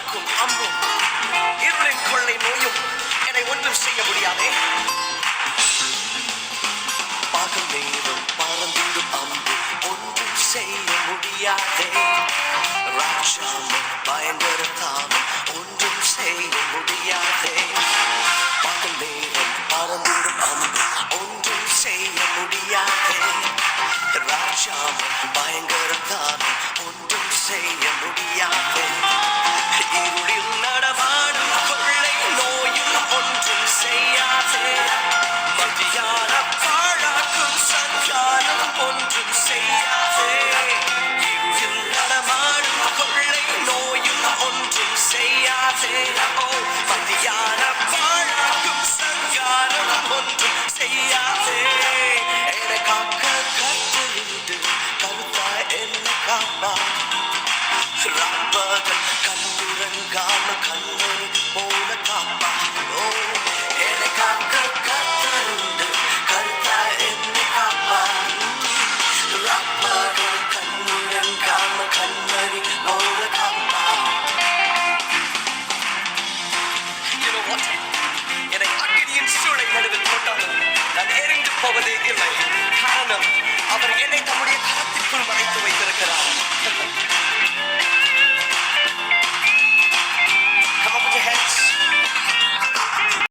பறக்கும் அம்பும். இருளின் கொள்ளை நோயும் என்னை ஒன்றும் செய்ய முடியாதே. பகல் நேரம் பறந்திடும் அம்பு ஒன்றும் செய்ய முடியாதே. ராட்சாமம் பயங்கர ஒன்றும் செய்ய முடியாதே. பகல் நேரம் பறந்திடும் அம்பு ஒன்றும் செய்ய முடியாதே. ராட்சாமம் பயங்கர ஒன்றும் செய்ய முடியாதே. ரப்பக கண்ணுரங்காம கண்ணனை போல காப்பாரோ என்னை காக்க கத்தருண்டு கருத்தா என்னை காப்பார் ரப்பக கண்ணுரங்காம கண்ணனை போல காப்பார் You know what? என்னை அக்கினியின் சூளை நடுவில் போட்டாலும் நான் எரிந்து போவதே இல்லை காரணம் அவர் என்னை தம்முடைய